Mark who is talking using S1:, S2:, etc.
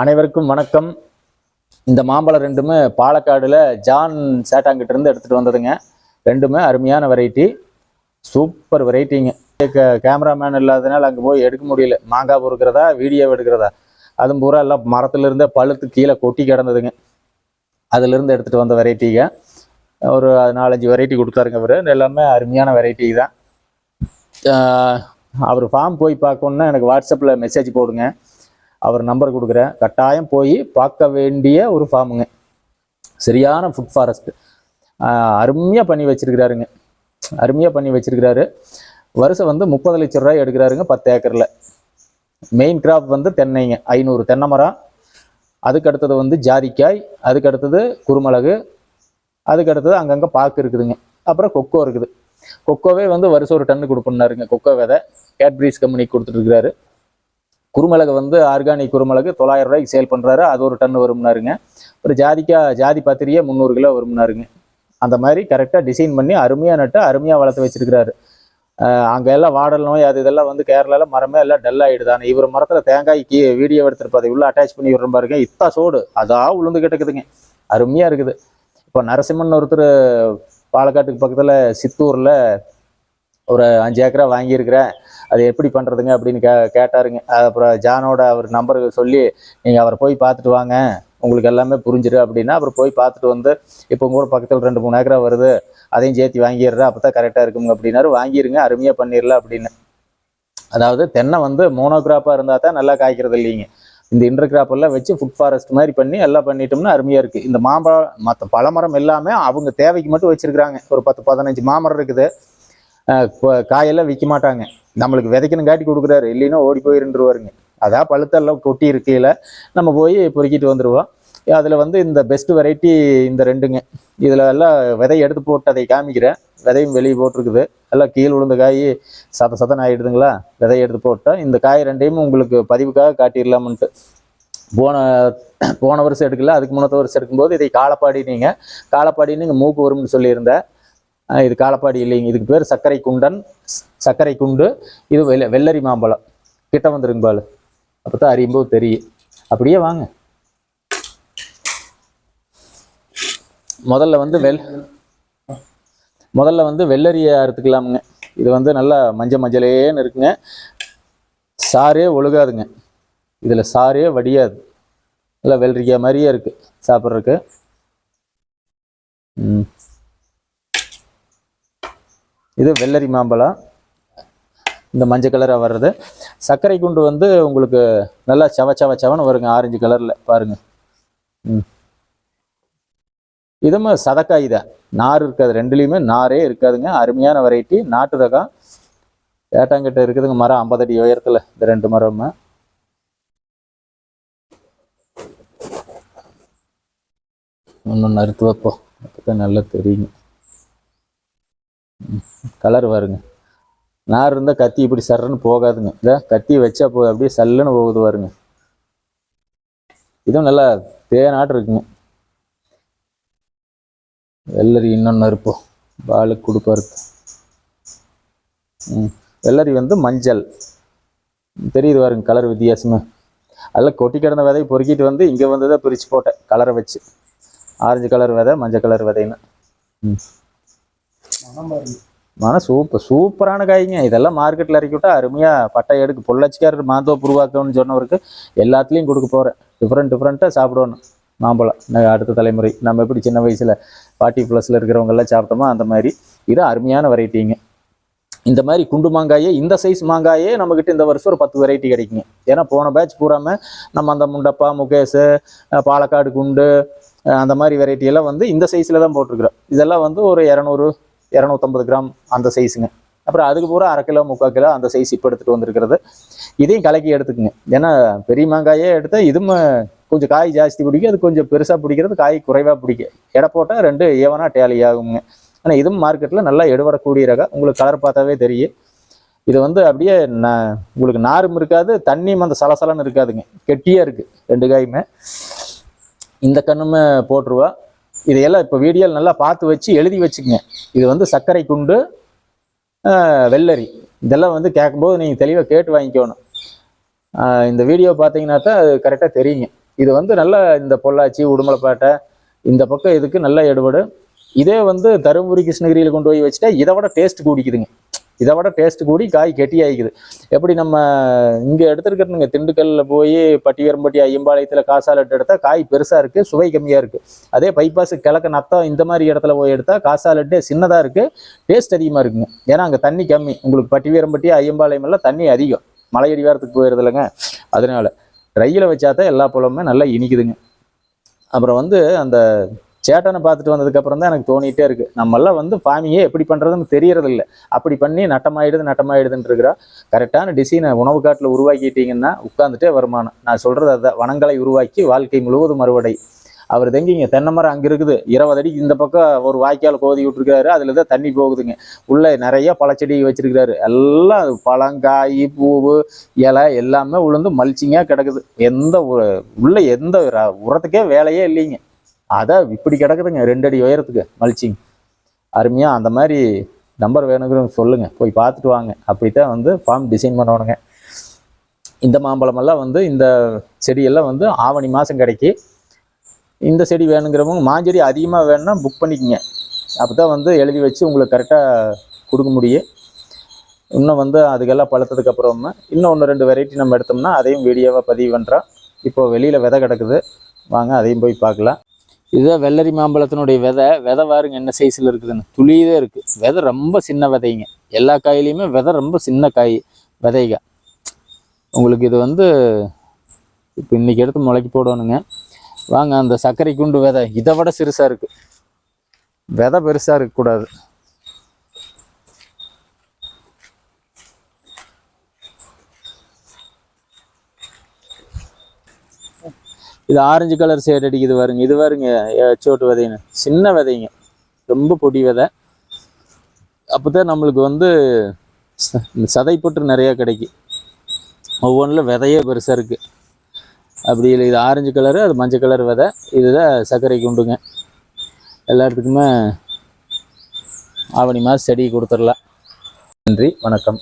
S1: அனைவருக்கும் வணக்கம். இந்த மாம்பழம் ரெண்டுமே பாலக்காடுல ஜான் சேட்டாங்கிட்ட இருந்து எடுத்துட்டு வந்ததுங்க. ரெண்டுமே அருமையான வெரைட்டி சூப்பர் வெரைட்டிங்க கேமராமேன் இல்லாதனால அங்கே போய் எடுக்க முடியல. மாங்காய் பொறுக்கிறதா வீடியோ எடுக்கிறதா? அதுவும் பூரா எல்லாம் மரத்துல இருந்தே பழுத்து கீழே கொட்டி கிடந்ததுங்க. அதுலேருந்து எடுத்துட்டு வந்த வெரைட்டிங்க ஒரு நாலஞ்சு வெரைட்டி கொடுத்தாருங்க அவர் எல்லாமே அருமையான வெரைட்டி தான். அவர் ஃபார்ம் போய் பார்க்கணுன்னா எனக்கு வாட்ஸ்அப்பில் மெசேஜ் போடுங்க. அவர் நம்பர் கொடுக்குறேன் கட்டாயம் போய் பார்க்க வேண்டிய ஒரு ஃபார்முங்க சரியான ஃபுட் ஃபாரஸ்ட் அருமையாக பண்ணி வச்சிருக்கிறாருங்க. அருமையாக பண்ணி வச்சுருக்கிறாரு. வருஷம் வந்து முப்பது லட்ச ரூபாய் எடுக்கிறாருங்க பத்து ஏக்கரில். மெயின் கிராப் வந்து தென்னைங்க. ஐநூறு தென்னை மரம். அதுக்கு அடுத்தது வந்து ஜாதிக்காய். அதுக்கு அடுத்தது குருமிளகு. அதுக்கு அடுத்தது அங்கங்கே பாக்கு இருக்குதுங்க. அப்புறம் கொக்கோ இருக்குது. கொக்கோவே வந்து வருஷம் ஒரு டன்னு கொடுப்பண்ணாருங்க கொக்கோ விதை. கேட்பிரிஸ் கம்பெனிக்கு கொடுத்துட்ருக்கிறாரு குருமிளகு வந்து ஆர்கானிக் குருமிளகு தொள்ளாயிரம் ரூபாய்க்கு சேல் பண்ணுறாரு அது ஒரு டன் வரும்னாருங்க. அப்புறம் ஜாதிக்காய் ஜாதி பத்திரியே முந்நூறு கிலோ வரும்னாருங்க. அந்த மாதிரி கரெக்டாக டிசைன் பண்ணி அருமையாக நட்டு அருமையாக வளர்த்து வச்சிருக்கிறாரு. அங்கே எல்லாம் வாடல் நோய் அது இதெல்லாம் வந்து கேரளாவில் மரமே எல்லாம் டல் ஆகிடுதானே ஆனால் இவர் மரத்தில் தேங்காய்க்கு வீடியோ எடுத்துருப்பாரு உள்ள அட்டாச் பண்ணி விடுற பாருங்க. இத்தா சோடு. அதா உளுந்து கிடக்குதுங்க அருமையாக இருக்குது. இப்போ நரசிம்மன் ஒருத்தர் பாலக்காட்டுக்கு பக்கத்தில் சித்தூரில் ஒரு அஞ்சு ஏக்கரா வாங்கியிருக்கிறேன் அது எப்படி பண்ணுறதுங்க அப்படின்னு கே கேட்டாருங்க. அப்புறம் ஜானோட அவர் நம்பருக்கு சொல்லி நீங்கள் அவரை போய் பார்த்துட்டு வாங்க. உங்களுக்கு எல்லாமே புரிஞ்சிரு அப்படின்னா அப்புறம் போய் பார்த்துட்டு வந்து இப்போ கூட பக்கத்தில் ரெண்டு மூணு ஏக்கரா வருது அதையும் சேர்த்து வாங்கிடுறேன் அப்போ தான் கரெக்டாக இருக்குங்க அப்படின்னாரு. வாங்கிருங்க அருமையாக பண்ணிடலாம் அப்படின்னு. அதாவது தென்னை வந்து மோனோகிராப்பாக இருந்தால் தான் நல்லா காய்க்கிறது இல்லைங்க. இந்த இன்டர் எல்லாம் வச்சு ஃபுட் ஃபாரஸ்ட் மாதிரி பண்ணி எல்லாம் பண்ணிட்டோம்னா அருமையாக இருக்குது இந்த மாம்பழம் மற்ற பழமரம் எல்லாமே அவங்க தேவைக்கு மட்டும் வச்சுருக்குறாங்க. ஒரு பத்து பதினஞ்சு மாமரம் இருக்குது. காயெல்லாம் விற்க மாட்டாங்க. நம்மளுக்கு விதைக்கணும் காட்டி கொடுக்குறாரு. இல்லைன்னா ஓடி போயிருந்துருவாருங்க அதான் பழுத்தெல்லாம் கொட்டி இருக்கையில் நம்ம போய் பொறுக்கிட்டு வந்துடுவோம் அதில் வந்து இந்த பெஸ்ட் வெரைட்டி இந்த ரெண்டுங்க. இதில் எல்லாம் விதை எடுத்து போட்டு அதை காமிக்கிறேன். விதையும் வெளியே போட்டிருக்குது. எல்லாம் கீழ் விழுந்த காய் சத சதன் ஆகிடுதுங்களா விதை எடுத்து போட்டால் இந்த காய் ரெண்டையும் உங்களுக்கு பதிவுக்காக காட்டிடலாமன்ட்டு. போன போன வருஷம் எடுக்கல அதுக்கு முன்னத்த வருஷம் எடுக்கும்போது இதை காலப்பாடி நீங்கள் காலப்பாடி நீங்கள் மூக்கு வரும்னு சொல்லியிருந்தேன். இது காலப்பாடி இல்லைங்க. இதுக்கு பேர் சர்க்கரை குண்டன் சர்க்கரை குண்டு இது வெள்ள வெள்ளரி மாம்பழம். கிட்ட வந்துருங்க பாலு. அப்போ தான் அறியும்போது தெரியும். அப்படியே வாங்க. முதல்ல வந்து வெள் முதல்ல வந்து வெள்ளரியை அறுத்துக்கலாமுங்க. இது வந்து நல்லா மஞ்சள் மஞ்சளேன்னு இருக்குங்க. சாரே ஒழுகாதுங்க. இதில் சாரே வடியாது. நல்லா வெள்ளரிக்காய் மாதிரியே இருக்குது சாப்பிட்றதுக்கு. ம். இது வெள்ளரி மாம்பழம். இந்த மஞ்சள் கலராக வர்றது. சர்க்கரை குண்டு வந்து உங்களுக்கு நல்லா செவ செவ செவன்னு வருங்க ஆரஞ்சு கலரில் பாருங்கள் ம். இதுவும் சதக்காய் தான் நார் இருக்காது ரெண்டுலேயுமே நாரே இருக்காதுங்க. அருமையான வெரைட்டி நாட்டு ரகம் ஏட்டாங்கிட்ட இருக்குதுங்க மரம் ஐம்பது அடி உயரத்தில் இந்த ரெண்டு மரமும். இன்னும் அறுத்து வைப்போம். அப்போ தான் நல்லா தெரியுங்க கலர் வருங்க நார் இருந்தால் கத்தி இப்படி சர்றன்னு போகாதுங்க. இல்லை கத்தி வச்சா போகுது அப்படியே சல்லுன்னு போகுது வருங்க இதுவும் நல்லா தேனாட்டு இருக்குங்க. வெள்ளரி இன்னொன்று இருப்போம் பாலுக்கு கொடுப்பாரு ம். வெள்ளரி வந்து மஞ்சள். தெரியுது பாருங்க கலர் வித்தியாசமாக அதில் கொட்டி கிடந்த விதையை பொறுக்கிட்டு வந்து இங்கே வந்து தான் பிரித்து போட்டேன். கலரை வச்சு. ஆரஞ்சு கலர் விதை மஞ்சள் கலர் விதைன்னு. ம். மன சூப்பர் சூப்பரான காய்ங்க. இதெல்லாம் மார்க்கெட்டில் இறக்கி விட்டா அருமையாக பட்டை எடுக்கு பொள்ளாச்சிக்காரர் மாந்தோப்பு உருவாக்கணும்னு சொன்னவருக்கு எல்லாத்துலேயும் கொடுக்க போகிறேன் டிஃப்ரெண்ட் டிஃப்ரெண்ட்டாக சாப்பிடணும். மாம்பழம் அடுத்த தலைமுறை. நம்ம எப்படி சின்ன வயசில் ஃபார்ட்டி ப்ளஸில் இருக்கிறவங்கெல்லாம் சாப்பிட்டோமோ அந்த மாதிரி. இது அருமையான வெரைட்டிங்க இந்த மாதிரி குண்டு மாங்காயே இந்த சைஸ் மாங்காயே நம்மக்கிட்ட இந்த வருஷம் ஒரு பத்து வெரைட்டி கிடைக்குங்க. ஏன்னா போன பேட்ச் பூராம நம்ம அந்த முண்டப்பா முகேஷ் பாலக்காடு குண்டு அந்த மாதிரி வெரைட்டி எல்லாம் வந்து இந்த சைஸில் தான் போட்டிருக்கிறோம். இதெல்லாம் வந்து ஒரு இரநூறு இரநூத்தம்பது கிராம் அந்த சைஸுங்க அப்புறம் அதுக்கு பூரா அரை கிலோ முக்கால் கிலோ அந்த சைஸ் இப்போ எடுத்துகிட்டு வந்திருக்கிறது. இதையும் கலக்கி எடுத்துக்குங்க. ஏன்னா பெரிய மாங்காயே எடுத்தால் இதுவும் கொஞ்சம் காய் ஜாஸ்தி பிடிக்கும். அது கொஞ்சம் பெருசாக பிடிக்கிறது காய் குறைவாக பிடிக்கும். எடை போட்டால் ரெண்டு ஏவனா டேலி ஆகுங்க. ஆனால் இதுவும் மார்க்கெட்டில் நல்லா எடுபடக்கூடிய ரகம் உங்களுக்கு கலர் பார்த்தாவே தெரியும். இது வந்து அப்படியே ந- உங்களுக்கு நாரும் இருக்காது தண்ணியும் அந்த சலசலன்னு இருக்காதுங்க. கெட்டியாக இருக்குது ரெண்டு காயுமே. இந்த கண்ணுமே போட்டுருவா. இதையெல்லாம் இப்போ வீடியோவில் நல்லா பார்த்து வச்சு எழுதி வச்சுக்கங்க. இது வந்து சர்க்கரை குண்டு வெள்ளரி. இதெல்லாம் வந்து கேட்கும்போது நீங்கள் தெளிவாக கேட்டு வாங்கிக்கணும். இந்த வீடியோ பார்த்தீங்கன்னா தான் அது கரெக்டாக தெரியுங்க. இது வந்து நல்லா இந்த பொள்ளாச்சி உடுமலைப்பேட்டை இந்த பக்கம் இதுக்கு நல்ல எடுபடும் இதே வந்து தருமபுரி கிருஷ்ணகிரியில் கொண்டு போய் வச்சுட்டா இதை விட டேஸ்ட் கூடிக்குதுங்க. இதை விட டேஸ்ட் கூடி காய் கெட்டி ஆகிக்குது எப்படி நம்ம இங்கே எடுத்துருக்கிறதுங்க திண்டுக்கல்ல போய் பட்டியரம்பட்டி ஐயம்பாளையத்தில் காசாலட்டு எடுத்தால் காய் பெருசாக இருக்குது சுவை கம்மியாக இருக்குது அதே பைபாஸ் கிழக்கு நத்தம் இந்த மாதிரி இடத்துல போய் எடுத்தால் காசாலட்டு சின்னதாக இருக்குது டேஸ்ட் அதிகமாக இருக்குங்க. ஏன்னா அங்கே தண்ணி கம்மி. உங்களுக்கு பட்டிவீரம்பட்டி ஐயம்பாளையம் எல்லாம் தண்ணி அதிகம். மலையடி வாரத்துக்கு போயிருது இல்லைங்க. அதனால ரயில வச்சாதான் எல்லா பழமுமே நல்லா இனிக்குதுங்க. அப்புறம் வந்து அந்த சேட்டனை பார்த்துட்டு வந்ததுக்கப்புறம் தான் எனக்கு தோணிட்டே இருக்குது நம்மெல்லாம் வந்து ஃபார்மிங்கே எப்படி பண்ணுறதுன்னு தெரியறதில்ல. அப்படி பண்ணி நட்டமாயிடுது நட்டமாயிடுதுன்னு இருக்கிறா கரெக்டான டிசைனை உணவு காட்டில் உருவாக்கிட்டீங்கன்னா உட்காந்துட்டே வருமானம். நான் சொல்கிறது அதை வனங்களை உருவாக்கி வாழ்க்கை முழுவதும் மறுவடை அவர் தெங்கிங்க தென்னை மரம் அங்கே இருக்குது. இருபது அடிக்கு இந்த பக்கம் ஒரு வாய்க்கால் கோதி விட்டுருக்காரு அதில் தான் தண்ணி போகுதுங்க. உள்ளே நிறைய பழச்செடி வச்சுருக்கிறாரு. எல்லாம் பழங்காய் பூவு இலை எல்லாமே உளுந்து மல்ச்சிங்காக கிடக்குது. எந்த உள்ளே உள்ள எந்த உரத்துக்கே வேலையே இல்லைங்க. அதான் இப்படி கிடக்குதுங்க ரெண்டு அடி உயரத்துக்கு மல்ச்சிங் அருமையாக அந்த மாதிரி நம்பர் வேணுங்கிறவங்க சொல்லுங்கள் போய் பார்த்துட்டு வாங்க. அப்படி தான் வந்து ஃபார்ம் டிசைன் பண்ணணுங்க இந்த மாம்பழமெல்லாம் வந்து இந்த செடியெல்லாம் வந்து ஆவணி மாதம் கிடைக்கி. இந்த செடி வேணுங்கிறவங்க மாஞ்செடி அதிகமாக வேணும்னா புக் பண்ணிக்கோங்க. அப்போ தான் வந்து எழுதி வச்சு உங்களுக்கு கரெக்டாக கொடுக்க முடியும். இன்னும் வந்து அதுக்கெல்லாம் பழுத்ததுக்கு அப்புறமா இன்னும் ஒன்று ரெண்டு வெரைட்டி நம்ம எடுத்தோம்னா அதையும் வீடியோவாக பதிவு பண்ணுறோம் இப்போது வெளியில் விதை கிடக்குது. வாங்க அதையும் போய் பார்க்கலாம். இதுதான் வெள்ளரி மாம்பழத்தினுடைய விதை. விதை பாருங்க என்ன சைஸில் இருக்குதுன்னு. துளியதே இருக்குது விதை ரொம்ப சின்ன விதைங்க. எல்லா காயிலையுமே விதை ரொம்ப சின்ன காய் விதைங்க. உங்களுக்கு இது வந்து இப்போ இன்னைக்கு எடுத்து முளைக்கி போடணுங்க. வாங்க அந்த சர்க்கரை குண்டு விதை இதை விட சிறுசாக இருக்குது விதை பெருசாக இருக்கக்கூடாது. இது ஆரஞ்சு கலர் ஷேட் அடிக்குது பாருங்க. இது பாருங்க சோட்டு விதைங்க. சின்ன விதைங்க. ரொம்ப பொடி விதை. அப்போதான் நம்மளுக்கு வந்து ச- இந்த சதைப்பற்று நிறையா கிடைக்கும். ஒவ்வொன்றில் விதையே பெருசாக இருக்குது அப்படி இல்லை இது ஆரஞ்சு கலரு அது மஞ்சள் கலர் விதை. இதுதான் சர்க்கரை குண்டுங்க. எல்லாத்துக்குமே ஆவணி மாதம் செடி கொடுத்துடலாம். நன்றி வணக்கம்.